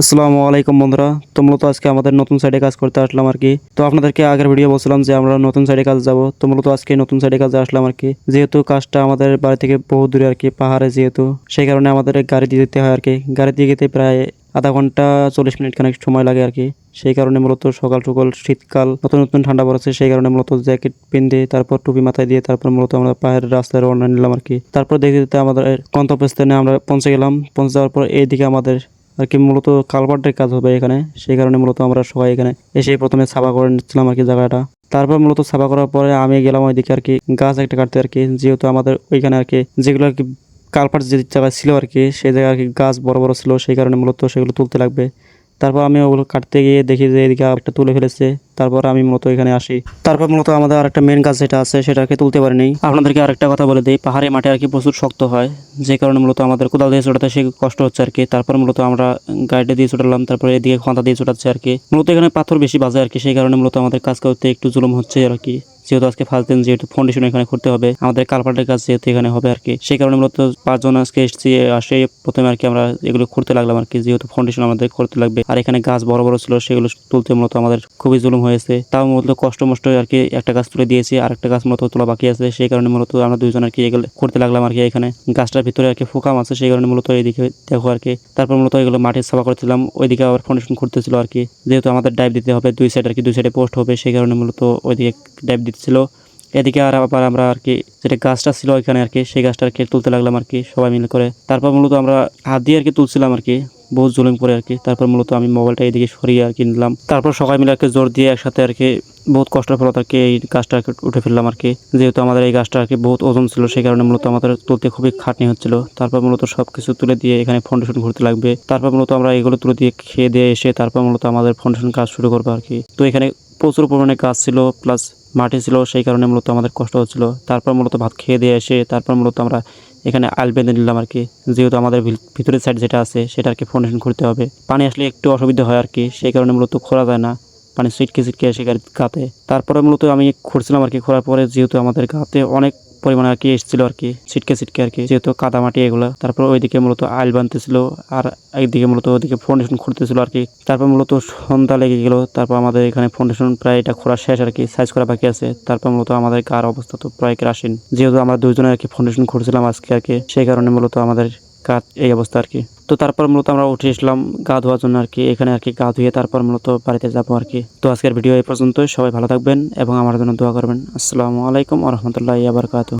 আসসালামু আলাইকুম বন্ধুরা। তো আজকে আমাদের নতুন সাইডে কাজ করতে আসলাম আর কি। তো আপনাদেরকে আগের ভিডিও বলছিলাম যে আমরা নতুন সাইডে কাজ যাব। তো মূলত আজকে নতুন সাইডে কাজে আসলাম আর কি। যেহেতু কাজটা আমাদের বাড়ি থেকে বহু দূরে আর কি, পাহাড়ে যেহেতু, সেই কারণে আমাদের গাড়ি দিয়ে যেতে হয় আর কি। গাড়ি দিয়ে যেতে প্রায় আধা ঘণ্টা চল্লিশ মিনিট খানিক সময় লাগে আর কি। সেই কারণে মূলত সকাল সকাল শীতকাল নতুন নতুন ঠান্ডা পড়েছে, সেই কারণে মূলত জ্যাকেট পিন্ধে, তারপর টুপি মাথায় দিয়ে তারপর মূলত আমরা পাহাড়ের রাস্তায় রওনা নিলাম আর কি। তারপর দেখতে দেখতে আমাদের গন্তব্যস্থানে আমরা পৌঁছে গেলাম। পৌঁছে যাওয়ার পর এইদিকে আমাদের আর কি মূলত কালভার্টের কাজ হবে এখানে। সেই কারণে মূলত আমরা সবাই এখানে এসে প্রথমে সাফা করে নিচ্ছিলাম আর কি জায়গাটা। তারপর মূলত সাফা করার পরে আমি গেলাম ওইদিকে আর কি গাছ একটা কাটতে আর কি। যেহেতু আমাদের ওইখানে আর কি যেগুলো আর কি কালপাট যে জায়গায় ছিল আর কি, সেই জায়গায় আর কি গাছ বড় বড় ছিল, সেই কারণে মূলত সেগুলো তুলতে লাগবে। তারপর আমি ওগুলো কাটতে গিয়ে দেখি যে এদিকে একটা তুলে ফেলেছে। তারপর আমি মূলত এখানে আসি। তারপর মূলত আমাদের আরেকটা মেন গাছ যেটা আছে সেটাকে তুলতে পারিনি। আপনাদেরকে আরেকটা কথা বলে দিই, পাহাড়ে মাটি আর কি প্রচুর শক্ত হয়। যে কারণে মূলত আমাদের কোদাল দিয়ে ছোটাতে সে কষ্ট হচ্ছে আর কি। তারপর মূলত আমরা গাইডে দিয়ে ছোটালাম তারপরে এদিকে খাঁতা দিয়ে ছোটাচ্ছে আর কি। মূলত এখানে পাথর বেশি বাজে আর কি, সেই কারণে মূলত আমাদের কাজ করতে একটু জুলুম হচ্ছে আর কি। যেহেতু আজকে ফার্স্ট দিন যেহেতু ফাউন্ডেশন এখানে করতে হবে, আমাদের কালপাটের কাজ যেহেতু এখানে হবে আর কি। সেই কারণে মূলত পাঁচজন আজকে এসেছি, আসে প্রথমে আর কি আমরা এগুলো করতে লাগলাম আর কি, যেহেতু ফাউন্ডেশন আমাদের করতে লাগবে। আর এখানে গাছ বড় বড় ছিল, সেগুলো তুলতে মূলত আমাদের খুবই জুলুম হয়েছে। তাও মূলত কষ্ট মষ্ট আর কি একটা গাছ তুলে দিয়েছি, আর একটা গাছ মূলত তোলা বাকি আছে। সেই কারণে মূলত আমরা দুইজন আর কি এগুলো করতে লাগলাম আর কি এখানে। গাছটার ভিতরে আর কি ফোকাম আছে, সেই কারণে মূলত এইদিকে দেখো আর কি। তারপর মূলত এগুলো মাটির সাফা করছিলাম, ওইদিকে আবার ফাউন্ডেশন করতেছিল আর কি। যেহেতু আমাদের ডাইভ দিতে হবে, দুই সাইড আর কি, দুই সাইডে পোস্ট হবে, সেই কারণে মূলত ওইদিকে ডাইভ দিচ্ছিল এদিকে আর আবার আমরা আর কি যেটা গাছটা ছিল ওইখানে আর কি, সেই গাছটা আর কি তুলতে লাগলাম আর কি সবাই মিলে করে। তারপর মূলত আমরা হাত দিয়ে আর কি তুলছিলাম আর কি, বহুত জুলুম করে আর কি। তারপর মূলত আমি মোবাইলটা এদিকে সরিয়ে আর কি নিলাম। তারপর সবাই মিলে আর কি জোর দিয়ে একসাথে আর কি বহুত কষ্টের ফলত আর কি এই গাছটা আর কি উঠে ফেললাম আর কি। যেহেতু আমাদের এই গাছটা আর কি বহুত ওজন ছিল, সেই কারণে মূলত আমাদের তুলতে খুবই খাটনি হচ্ছিল। তারপর মূলত সব কিছু তুলে দিয়ে এখানে ফাউন্ডেশন ঘুরতে লাগবে। তারপর মূলত আমরা এগুলো তুলে দিয়ে খেয়ে দিয়ে এসে তারপর মূলত আমাদের ফাউন্ডেশন কাজ শুরু করব আর কি। তো এখানে প্রচুর পরিমাণে গাছ ছিল প্লাস মাটি ছিল, সেই কারণে মূলত আমাদের কষ্ট হচ্ছিল। তারপর মূলত ভাত খেয়ে দিয়ে এসে তারপর মূলত আমরা এখানে আল বেঁধে নিলাম আর কি যেহেতু আমাদের ভিতরের সাইড যেটা আছে, সেটা আর কি ফাউন্ডেশন করতে হবে। পানি আসলে একটু অসুবিধা হয় আর কি সেই কারণে মূলত খোলা যায় না। পানি সিটকে সিটকে এসে গাড়ি গাতে। তারপরে মূলত আমি খুঁড়ছিলাম আর কি খোঁড়ার পরে, যেহেতু আমাদের গাতে অনেক পরিমাণে আর কি এসেছিল আর কি, ছিটকে ছিটকে আর কি। যেহেতু কাদামাটি এগুলো, তারপর ওইদিকে মূলত আইল বানতেছিল আর একদিকে মূলত ওইদিকে ফাউন্ডেশন খুঁড়তেছিল আর কি। তারপর মূলত সন্ধ্যা লেগে গেল, তারপর আমাদের এখানে ফাউন্ডেশন প্রায় এটা খোঁড়া শেষ আর কি সাইজ করা বাকি আছে। তারপর মূলত আমাদের কার অবস্থা তো প্রায় ক্রাসিন যেহেতু আমরা দুজনে আর কি ফাউন্ডেশন খুঁড়ছিলাম আজকে আর কি, সেই কারণে মূলত আমাদের কাজ এই অবস্থা আর কি। তো তারপর মূলত আমরা উঠে এসলাম গা ধোয়ার জন্য আর কি, এখানে আর কি গা ধুয়ে তারপর মূলত বাড়িতে যাব আর কি। তো আজকের ভিডিও এই পর্যন্ত সবাই ভালো থাকবেন এবং আমার জন্য দোয়া করবেন। আসসালামু আলাইকুম আ রহমতুল্লাহ আবরকাত